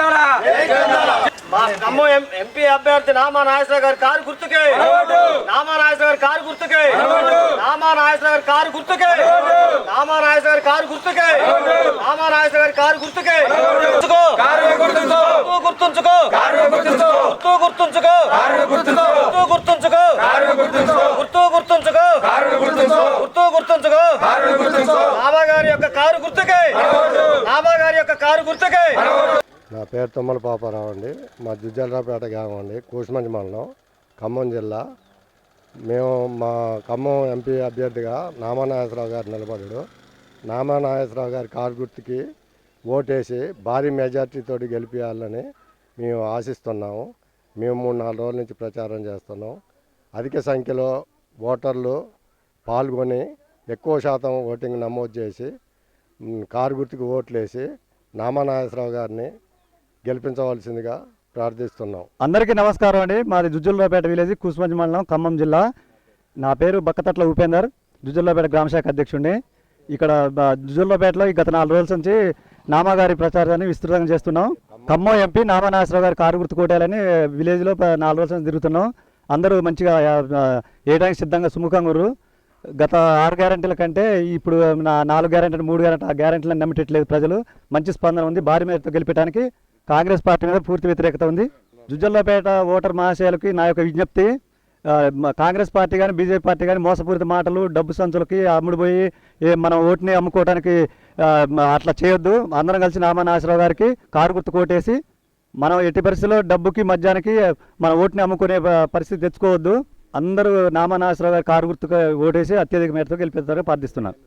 కేసీఆర్ జై కన్నడ మా ఖమ్మం ఎంపీ అభ్యర్థి నామా నాగేశ్వర గారి కారు గుర్తుకే. నామా నాగేశ్వర గారి కారు గుర్తుకే. నామా నాగేశ్వర గారి కారు గుర్తుకే. నామా నాగేశ్వర గారి కారు గుర్తుకే. నామా నాగేశ్వర గారి కారు గుర్తుకే. గుర్తుంచుకో. గుర్తుంచుకో. గుర్తు గుర్తుంచుకో. గుర్తు గుర్తుంచుకో. గుర్తు గుర్తుంచుకో. గుర్తు గుర్తుంచుకో. నామా గారి యొక్క కారు గుర్తుకే. నామా గారి యొక్క కారు గుర్తుకే. నా పేరు తుమ్మల పాపారావు అండి. మా జుజ్జలరాపేట గ్రామం అండి. కూసుమంచి మండలం ఖమ్మం జిల్లా. మేము మా ఖమ్మం ఎంపీ అభ్యర్థిగా నామానాగేశ్వరరావు గారు నిలబడ్డాడు. నామానాగేశ్వరరావు గారి కారు గుర్తుకి ఓటేసి భారీ మెజార్టీతో గెలిపించాలని మేము ఆశిస్తున్నాము. మేము మూడు నాలుగు రోజుల నుంచి ప్రచారం చేస్తున్నాం. అధిక సంఖ్యలో ఓటర్లు పాల్గొని ఎక్కువ శాతం ఓటింగ్ నమోదు చేసి కారు గుర్తుకు ఓట్లేసి నామానాగేశ్వరరావు గారిని గెలిపించవలసిందిగా ప్రార్థిస్తున్నాం. అందరికీ నమస్కారం అండి. మాది జుజ్జులపేట విలేజ్ కూసుమంచి మండలం ఖమ్మం జిల్లా. నా పేరు బక్కతట్ల ఉపేందర్ జుజ్జులపేట గ్రామశాఖ అధ్యక్షుడిని. ఇక్కడ జుజ్జులపేటలో గత నాలుగు రోజుల నుంచి నామాగారి ప్రచారాన్ని విస్తృతంగా చేస్తున్నాం. ఖమ్మం ఎంపీ నామనాశరావు గారి కారు గుర్తు కోటాలని విలేజ్లో నాలుగు రోజుల నుంచి తిరుగుతున్నాం. అందరూ మంచిగా వేయడానికి సిద్ధంగా సుముఖంగా ఉన్నారు. గత ఆరు గ్యారెంటీల కంటే ఇప్పుడు నా నాలుగు గ్యారంటీ మూడు గ్యారంటీ ఆ గ్యారంటీలను నమ్మటట్లేదు ప్రజలు. మంచి స్పందన ఉంది. భారీ మేరతో గెలిపడానికి కాంగ్రెస్ పార్టీ మీద పూర్తి వ్యతిరేకత ఉంది. జుజ్జల్లపేట ఓటర్ మహాశయాలకి నా యొక్క విజ్ఞప్తి కాంగ్రెస్ పార్టీ కానీ బీజేపీ పార్టీ కానీ మోసపూరిత మాటలు డబ్బు సంచులకి అమ్ముడుపోయి మనం ఓటుని అమ్ముకోవడానికి అట్లా చేయొద్దు. అందరం కలిసి నామా నాగేశ్వరరావు గారికి కారు గుర్తు కొట్టేసి మనం ఎట్టి పరిస్థితుల్లో డబ్బుకి మధ్యానికి మన ఓటుని అమ్ముకునే పరిస్థితి తెచ్చుకోవద్దు. అందరూ నామా నాగేశ్వరరావు గారి కారు గుర్తుగా ఓటేసి అత్యధిక మేరతో గెలిపిస్తారని ప్రార్థిస్తున్నారు